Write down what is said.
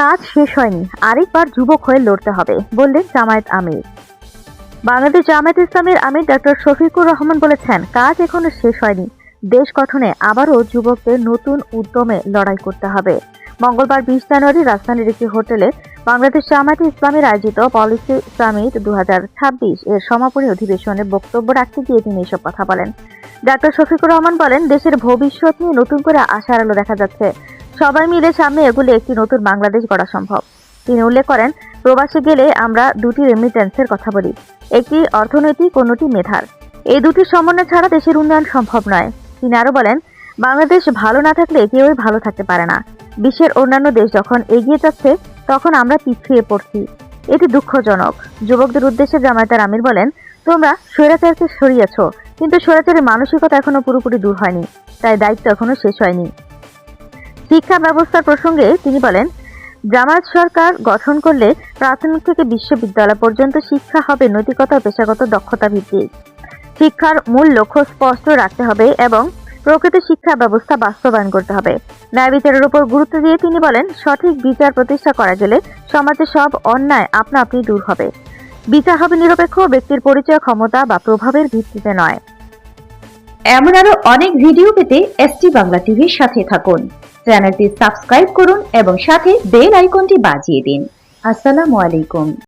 কাজ শেষ হয়নি, আরেকবার যুবক হয়ে লড়তে হবে, বললেন জামায়াত আমির। বাংলাদেশ জামায়াত ইসলামের আমির ডক্টর শফিকুর রহমান বলেছেন, কাজ এখনও শেষ হয়নি, দেশ গঠনে আবারও যুবকদের নতুন উদ্যমে লড়াই করতে হবে। মঙ্গলবার বিশ জানুয়ারি রাজধানীর একটি হোটেলে বাংলাদেশ জামায়াত ইসলামের আয়োজিত পলিসি সামিট দু হাজার ছাব্বিশ এর সমাপনী অধিবেশনে বক্তব্য রাখতে গিয়ে তিনি এসব কথা বলেন। ডাক্তার শফিকুর রহমান বলেন, দেশের ভবিষ্যৎ নিয়ে নতুন করে আশার আলো দেখা যাচ্ছে। সবাই মিলে সামনে এগুলো একটি নতুন বাংলাদেশ গড়া সম্ভব। তিনি উল্লেখ করেন, প্রবাসে গেলে আমরা দুটি রেমিটেন্সের কথা বলি, একটি অর্থনৈতিক অন্যটি মেধার। এই দুটি সমন্বয় ছাড়া দেশের উন্নয়ন সম্ভব নয়। তিনি আরও বলেন, বাংলাদেশ ভালো না থাকলে কেউই ভালো থাকতে পারে না। বিশ্বের অন্যান্য দেশ যখন এগিয়ে যাচ্ছে, তখন আমরা পিছিয়ে পড়ছি। এটি দুঃখজনক। যুবকদের উদ্দেশ্যে জামায়াতের আমির বলেন, তোমরা স্বৈরাচারকে সরিয়েছ, কিন্তু স্বৈরাচারের মানসিকতা এখনও পুরোপুরি দূর হয়নি, তাই দায়িত্ব এখনও শেষ হয়নি। শিক্ষা ব্যবস্থার প্রসঙ্গে তিনি বলেন, জামায়াত সরকার গঠন করলে প্রাথমিক থেকে বিশ্ববিদ্যালয় পর্যন্ত শিক্ষা হবে নৈতিকতা ও পেশাগত দক্ষতা ভিত্তিক। শিক্ষার মূল লক্ষ্য স্পষ্ট রাখতে হবে এবং প্রকৃত শিক্ষা ব্যবস্থা বাস্তবায়ন করতে হবে। ন্যায় বিচারের উপর গুরুত্ব দিয়ে তিনি বলেন, সঠিক বিচার প্রতিষ্ঠা করা গেলে সমাজে সব অন্যায় আপনা আপনি দূর হবে। বিচার হবে নিরপেক্ষ ব্যক্তির পরিচয়, ক্ষমতা বা প্রভাবের ভিত্তিতে নয়। এমন আরও অনেক ভিডিও পেতে এসটি বাংলা টিভির সাথে থাকুন। চ্যানেলটি সাবস্ক্রাইব করুন এবং সাথে বেল আইকনটি বাজিয়ে দিন। আসসালামু আলাইকুম।